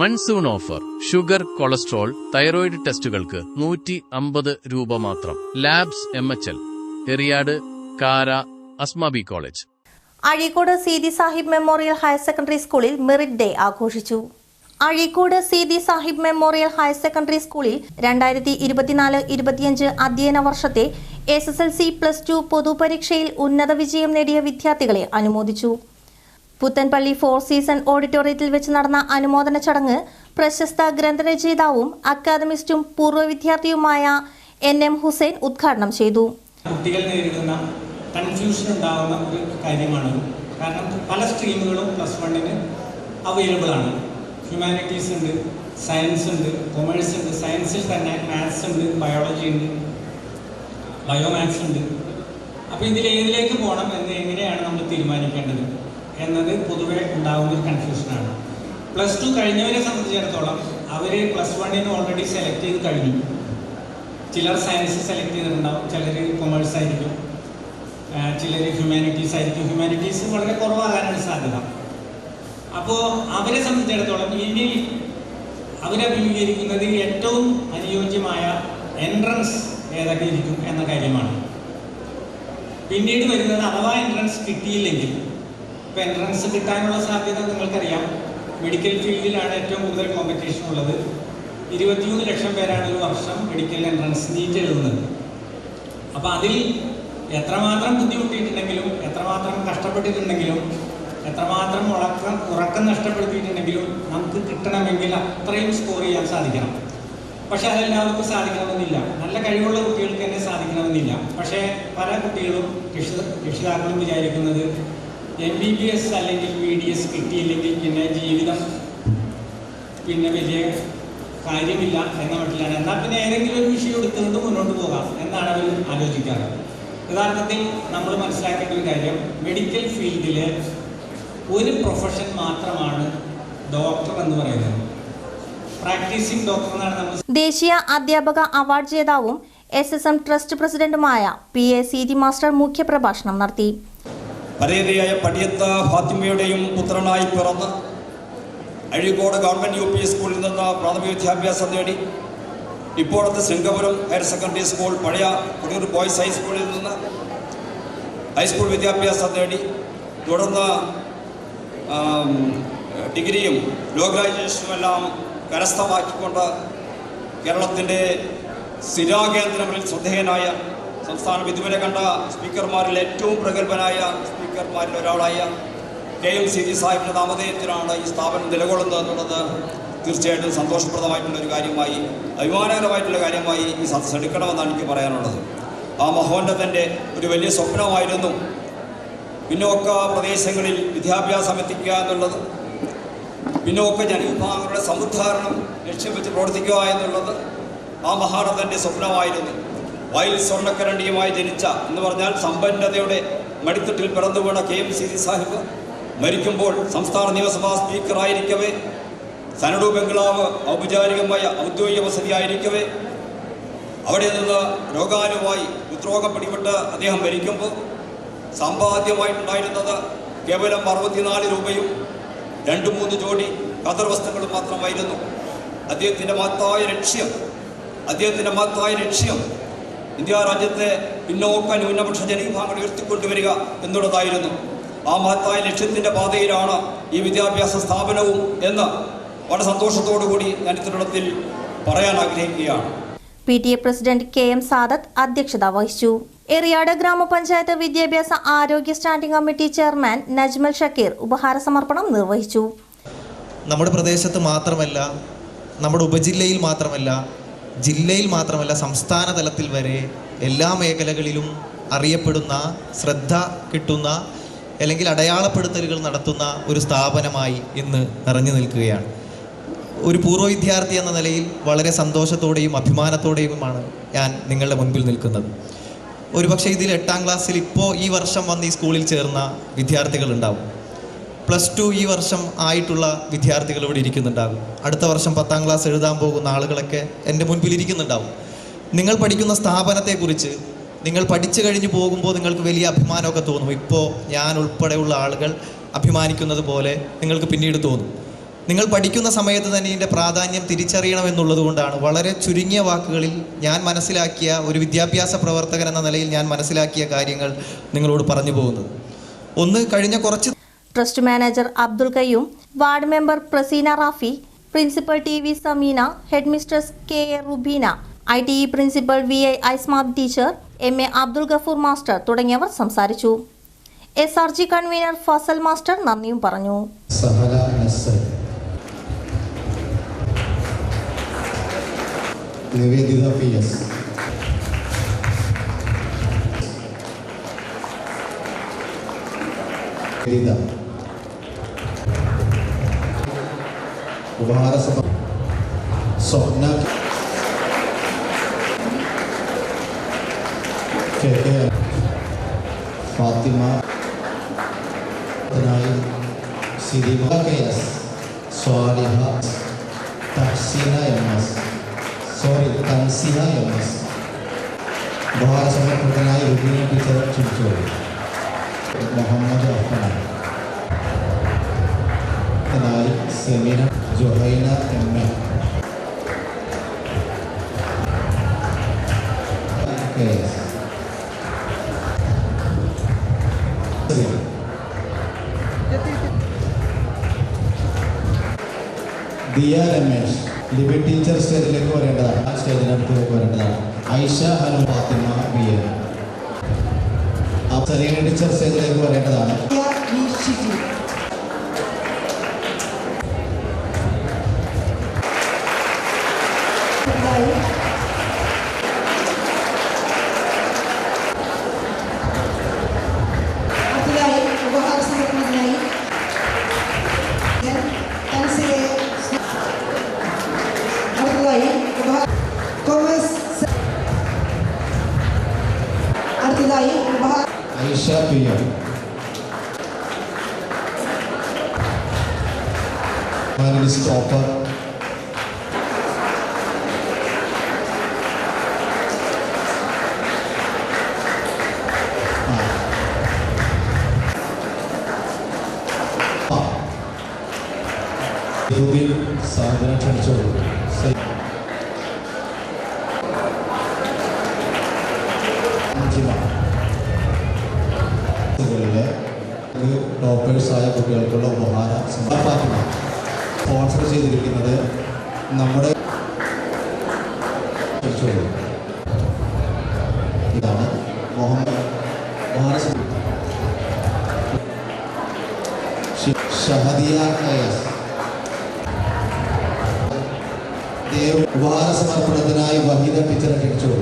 Monsoon offer. Sugar cholesterol thyroid ടെസ്റ്റുകൾക്ക് നൂറ്റി അമ്പത് രൂപ മാത്രം. Labs M H L. Eriyad Kara Asmabi college. Azhikode Seethi Sahib memorial higher secondary സ്കൂളിൽ merit day ആഘോഷിച്ചു. Azhikode Seethi Sahib memorial higher secondary സ്കൂളിൽ രണ്ടായിരത്തി ഇരുപത്തിനാല് ഇരുപത്തിയഞ്ച് അധ്യയന വർഷത്തെ S S L C plus two പൊതുപരീക്ഷയിൽ ഉന്നത വിജയം നേടിയ വിദ്യാർത്ഥികളെ അനുമോദിച്ചു. പുത്തൻപള്ളി ഫോർ സീസൺ ഓഡിറ്റോറിയത്തിൽ വെച്ച് നടന്ന അനുമോദന ചടങ്ങ് പ്രശസ്ത ഗ്രന്ഥരചയിതാവും അക്കാദമിസ്റ്റും പൂർവ വിദ്യാർത്ഥിയുമായ എൻ എം ഹുസൈൻ ഉദ്ഘാടനം ചെയ്തു. കുട്ടികൾ നേരിടുന്ന കൺഫ്യൂഷൻ ഉണ്ടാകുന്ന ഒരു കാര്യമാണ് കാരണം പല സ്ട്രീമുകളും പ്ലസ് വണ്ണിന് അവൈലബിൾ ആണ്. ഹ്യൂമാനിറ്റീസ് ഉണ്ട് സയൻസ് ഉണ്ട് കൊമേഴ്സ് ഉണ്ട് സയൻസിൽ തന്നെ മാത്സ് ഉണ്ട് ബയോളജി ഉണ്ട് ബയോമാത്സ് ഉണ്ട്. അപ്പോൾ ഇതിൽ ഏതിലേക്ക് പോകണം എന്ന് എങ്ങനെയാണ് നമ്മൾ തീരുമാനിക്കേണ്ടത്? എന്നത് പൊതുവെ ഉണ്ടാകുന്ന ഒരു കൺഫ്യൂഷനാണ് പ്ലസ് ടു കഴിഞ്ഞവരെ സംബന്ധിച്ചിടത്തോളം അവർ പ്ലസ് വണ്ണിന് ഓൾറെഡി സെലക്ട് ചെയ്ത് കഴിഞ്ഞു. ചിലർ സയൻസ് സെലക്ട് ചെയ്തിട്ടുണ്ടാവും ചിലർ കൊമേഴ്സ് ആയിരിക്കും. ചിലർ ഹ്യൂമാനിറ്റീസ് ആയിരിക്കും. ഹ്യൂമാനിറ്റീസ് വളരെ കുറവാകാനാണ് സാധ്യത. അപ്പോൾ അവരെ സംബന്ധിച്ചിടത്തോളം ഇനി അവരഭിമുഖീകരിക്കുന്നത് ഏറ്റവും അനുയോജ്യമായ എൻട്രൻസ് ഏതൊക്കെ ഇരിക്കും എന്ന കാര്യമാണ്. പിന്നീട് വരുന്നത് അഥവാ എൻട്രൻസ് കിട്ടിയില്ലെങ്കിൽ ഇപ്പോൾ എൻട്രൻസ് കിട്ടാനുള്ള സാധ്യത നിങ്ങൾക്കറിയാം. മെഡിക്കൽ ഫീൽഡിലാണ് ഏറ്റവും കൂടുതൽ കോമ്പറ്റീഷൻ ഉള്ളത്. ഇരുപത്തിമൂന്ന് ലക്ഷം പേരാണ് ഒരു വർഷം മെഡിക്കൽ എൻട്രൻസ് നീറ്റ് എഴുതുന്നത്. അപ്പോൾ അതിൽ എത്രമാത്രം ബുദ്ധിമുട്ടിയിട്ടുണ്ടെങ്കിലും എത്രമാത്രം കഷ്ടപ്പെട്ടിട്ടുണ്ടെങ്കിലും എത്രമാത്രം ഉറക്കം ഉറക്കം നഷ്ടപ്പെടുത്തിയിട്ടുണ്ടെങ്കിലും നമുക്ക് കിട്ടണമെങ്കിൽ അത്രയും സ്കോർ ചെയ്യാൻ സാധിക്കണം. പക്ഷെ അതെല്ലാവർക്കും സാധിക്കണമെന്നില്ല. നല്ല കഴിവുള്ള കുട്ടികൾക്ക് തന്നെ സാധിക്കണമെന്നില്ല. പക്ഷേ പല കുട്ടികളും രക്ഷിത രക്ഷിതാക്കളും വിചാരിക്കുന്നത് എം ബി ബി എസ് അല്ലെങ്കിൽ ബി ഡി എസ് കിട്ടിയില്ലെങ്കിൽ പിന്നെ ജീവിതം പിന്നെ വലിയ കാര്യമില്ല എന്ന മട്ടിലാണ്. എന്നാൽ പിന്നെ ഏതെങ്കിലും ഒരു വിഷയം എടുത്തുകൊണ്ട് മുന്നോട്ട് പോകാം എന്നാണ് അവർ ആലോചിക്കാറ്. യഥാർത്ഥത്തിൽ നമ്മൾ മനസ്സിലാക്കേണ്ട ഒരു കാര്യം മെഡിക്കൽ ഫീൽഡിൽ ഒരു പ്രൊഫഷൻ മാത്രമാണ് ഡോക്ടർ എന്ന് പറയുന്നത്. പ്രാക്ടീസിംഗ് ഡോക്ടർ എന്നാണ് നമ്മൾ ദേശീയ അധ്യാപക അവാർഡ് ജേതാവും എസ് എസ് എം ട്രസ്റ്റ് പ്രസിഡന്റുമായ പി എ സീതി മാസ്റ്റർ മുഖ്യപ്രഭാഷണം നടത്തി. പരേതയായ പടിയത്ത ഫാത്തിമയുടെയും പുത്രനായി പിറന്ന് അഴീക്കോട് ഗവൺമെന്റ് യു പി സ്കൂളിൽ നിന്ന് പ്രാഥമിക വിദ്യാഭ്യാസം നേടി. ഇപ്പോഴത്തെ ശൃംഗപുരം ഹയർ സെക്കൻഡറി സ്കൂൾ പഴയ കൊടിയൂർ ബോയ്സ് ഹൈസ്കൂളിൽ നിന്ന് ഹൈസ്കൂൾ വിദ്യാഭ്യാസം നേടി. തുടർന്ന് ഡിഗ്രിയും ലോ ഗ്രാജുവേഷനുമെല്ലാം കരസ്ഥമാക്കിക്കൊണ്ട് കേരളത്തിന്റെ സ്ഥിരാകേന്ദ്രങ്ങളിൽ ശ്രദ്ധേയനായ സംസ്ഥാനം ഇതുവരെ കണ്ട സ്പീക്കർമാരിൽ ഏറ്റവും പ്രഗത്ഭനായ സ്പീക്കർമാരിൽ ഒരാളായ കെ എം സി ജി സാഹിബിന്റെ നാമധേയത്തിലാണ് ഈ സ്ഥാപനം നിലകൊള്ളുന്നത് എന്നുള്ളത് തീർച്ചയായിട്ടും സന്തോഷപ്രദമായിട്ടുള്ള ഒരു കാര്യമായി അഭിമാനകരമായിട്ടുള്ള കാര്യമായി ഈ സദസ് എടുക്കണമെന്നാണ് എനിക്ക് പറയാനുള്ളത്. ആ മഹോന്നതന്റെ ഒരു വലിയ സ്വപ്നമായിരുന്നു. പിന്നോക്ക പ്രദേശങ്ങളിൽ വിദ്യാഭ്യാസം എത്തിക്കുക എന്നുള്ളത് പിന്നോക്ക ജനവിഭാഗങ്ങളുടെ സമുദ്ധാരണം ലക്ഷ്യം വെച്ച് പ്രവർത്തിക്കുക എന്നുള്ളത് ആ മഹാരഥന്റെ സ്വപ്നമായിരുന്നു. വയൽ സ്വർണക്കരണ്ടിയുമായി ജനിച്ച എന്ന് പറഞ്ഞാൽ സമ്പന്നതയുടെ മടിത്തട്ടിൽ പിറന്നു വീണ K M C C Sahib മരിക്കുമ്പോൾ സംസ്ഥാന നിയമസഭാ സ്പീക്കറായിരിക്കവേ സനഡു ബംഗ്ലാവ് ഔപചാരികമായ ഔദ്യോഗിക വസതിയായിരിക്കവേ. അവിടെ നിന്ന് രോഗാനുമായി ഉദ്രോഗം പിടിപെട്ട് അദ്ദേഹം മരിക്കുമ്പോൾ സമ്പാദ്യമായിട്ടുണ്ടായിരുന്നത് കേവലം അറുപത്തിനാല് രൂപയും രണ്ട് മൂന്ന് ജോഡി കതർ വസ്തുക്കളും മാത്രമായിരുന്നു. അദ്ദേഹത്തിന്റെ മഹത്തായ ലക്ഷ്യം അദ്ദേഹത്തിന്റെ മഹത്തായ ലക്ഷ്യം ഇന്ത്യ രാജ്യത്തെ പിന്നോക്ക ന്യൂനപക്ഷ ജനവിഭാഗങ്ങൾ ഉയർത്തിക്കൊണ്ടുവരിക എന്നുള്ളതായിരുന്നു ആ മഹത്തായ ലക്ഷ്യത്തിന്റെ പാതയിലാണ് ഈ വിദ്യാഭ്യാസ സ്ഥാപനവും എന്ന് വളരെ സന്തോഷത്തോടു കൂടി ഞാൻ ഇത്തരുണത്തിൽ പറയാൻ ആഗ്രഹിക്കുകയാണ്. P T A president K M Sadath അധ്യക്ഷത വഹിച്ചു. എറിയാട് ഗ്രാമപഞ്ചായത്ത് വിദ്യാഭ്യാസ ആരോഗ്യ standing committee chairman Najmal Shakeer ഉപഹാര സമർപ്പണം നിർവഹിച്ചു. നമ്മുടെ പ്രദേശത്ത് മാത്രമല്ല നമ്മുടെ ഉപജില്ലയിൽ മാത്രമല്ല ജില്ലയിൽ മാത്രമല്ല സംസ്ഥാന തലത്തിൽ വരെ എല്ലാ മേഖലകളിലും അറിയപ്പെടുന്ന ശ്രദ്ധ കിട്ടുന്ന അല്ലെങ്കിൽ അടയാളപ്പെടുത്തലുകൾ നടത്തുന്ന ഒരു സ്ഥാപനമായി ഇന്ന് നിറഞ്ഞു നിൽക്കുകയാണ്. ഒരു പൂർവ വിദ്യാർത്ഥി എന്ന നിലയിൽ വളരെ സന്തോഷത്തോടെയും അഭിമാനത്തോടെയുമാണ് ഞാൻ നിങ്ങളുടെ മുൻപിൽ നിൽക്കുന്നത്. ഒരുപക്ഷെ ഇതിൽ എട്ടാം ക്ലാസ്സിൽ ഇപ്പോൾ ഈ വർഷം വന്ന് ഈ സ്കൂളിൽ ചേർന്ന വിദ്യാർത്ഥികളുണ്ടാവും പ്ലസ് ടു ഈ വർഷം ആയിട്ടുള്ള വിദ്യാർത്ഥികൾ ഇവിടെ ഇരിക്കുന്നുണ്ടാകും. അടുത്ത വർഷം പത്താം ക്ലാസ് എഴുതാൻ പോകുന്ന ആളുകളൊക്കെ എന്റെ മുൻപിൽ ഇരിക്കുന്നുണ്ടാവും. നിങ്ങൾ പഠിക്കുന്ന സ്ഥാപനത്തെക്കുറിച്ച് നിങ്ങൾ പഠിച്ചു കഴിഞ്ഞ് പോകുമ്പോൾ നിങ്ങൾക്ക് വലിയ അഭിമാനമൊക്കെ തോന്നും. ഇപ്പോൾ ഞാൻ ഉൾപ്പെടെയുള്ള ആളുകൾ അഭിമാനിക്കുന്നത് പോലെ നിങ്ങൾക്ക് പിന്നീട് തോന്നും. നിങ്ങൾ പഠിക്കുന്ന സമയത്ത് തന്നെ ഇതിന്റെ പ്രാധാന്യം തിരിച്ചറിയണമെന്നുള്ളത് കൊണ്ടാണ് വളരെ ചുരുങ്ങിയ വാക്കുകളിൽ ഞാൻ മനസ്സിലാക്കിയ ഒരു വിദ്യാഭ്യാസ പ്രവർത്തകൻ എന്ന നിലയിൽ ഞാൻ മനസ്സിലാക്കിയ കാര്യങ്ങൾ നിങ്ങളോട് പറഞ്ഞു പോകുന്നത്. ഒന്ന് കഴിഞ്ഞ കുറച്ച് trust manager Abdul Kayyum ward member Praseena Rafi principal T V Sameena head mistress K A Rubeena I T E principal V I ഐസ്മാബ് teacher M A Abdul Gafoor master തുടങ്ങിയവർ സംസാരിച്ചു. S R G convener Fazal master നന്ദിയും പറഞ്ഞു. Niveditha P S. ഉപഹാരസഭ Swapna K K Fathima ായി Sirima K S Swaliha Thahseena M S sorry Thanseena M S ഉപഹാര സമർപ്പണത്തിനായി Rubeena teacher ക്ഷണിച്ചോളൂ Muhammad Afnan ായി Semina Juhaina M A K S Diya Ramesh Libi teacher സ്റ്റേജിലേക്ക് വരേണ്ടതാണ് ആ സ്റ്റേജിനടുത്തേക്ക് വരേണ്ടതാണ് Aisha Hanu Fathima B A ആ സലീന ടീച്ചർ സ്റ്റേജിലേക്ക് വരേണ്ടതാണ്. ഉപഹാര ഐഷ പി എം ടോപ്പർ സാധനം ക്ഷണിച്ചോളൂ ിലെ ടോപ്പേഴ്സായ കുട്ടികൾക്കുള്ള ഉപഹാര ഫാത്തിമ സ്പോൺസർ ചെയ്തിരിക്കുന്നത് നമ്മുടെ. ഇതാണ് മുഹമ്മദ് ഷഹദിയ കയസ് ഉപഹാര സമർപ്പണത്തിനായി വഹീദ ടീച്ചറെ ക്ഷണിച്ചോളൂ